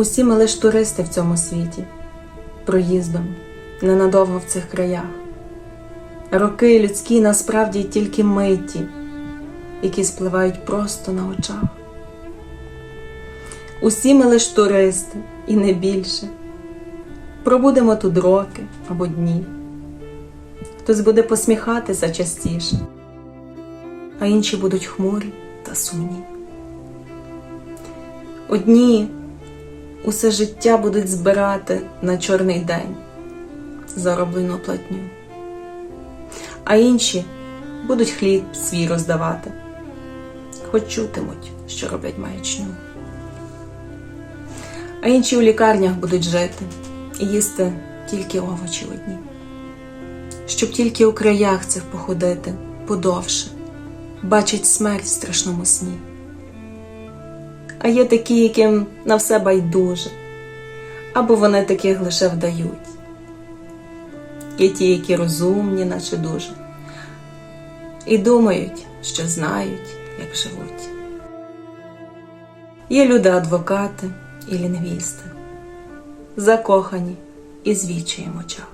Усі ми лиш туристи в цьому світі, проїздом, ненадовго в цих краях. Роки людські насправді тільки миті, які спливають просто на очах. Усі ми лиш туристи і не більше. Пробудемо тут роки або дні. Хтось буде посміхатися частіше, а інші будуть хмурі та сумні. Одні усе життя будуть збирати на чорний день зароблену платню, а інші будуть хліб свій роздавати, хоч чутимуть, що роблять маячню. А інші у лікарнях будуть жити і їсти тільки овочі одні, щоб тільки у краях цих походити подовше, бачить смерть в страшному сні. А є такі, яким на все байдуже, або вони таких лише вдають. Є ті, які розумні, наче дуже, і думають, що знають, як живуть. Є люди-адвокати і лінгвісти, закохані і з відчаєм очах.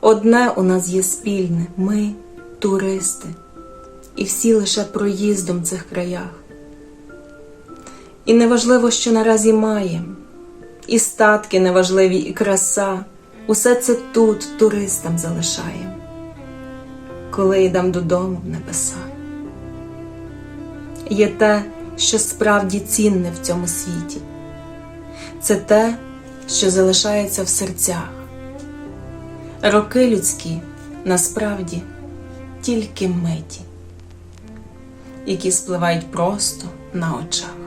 Одне у нас є спільне ми туристи, і всі лише проїздом в цих краях. І неважливо, що наразі маємо, і статки неважливі, і краса, усе це тут туристам залишаємо, коли йдемо додому в небеса. Є те, що справді цінне в цьому світі, це те, що залишається в серцях. Роки людські насправді тільки миті, які спливають просто на очах.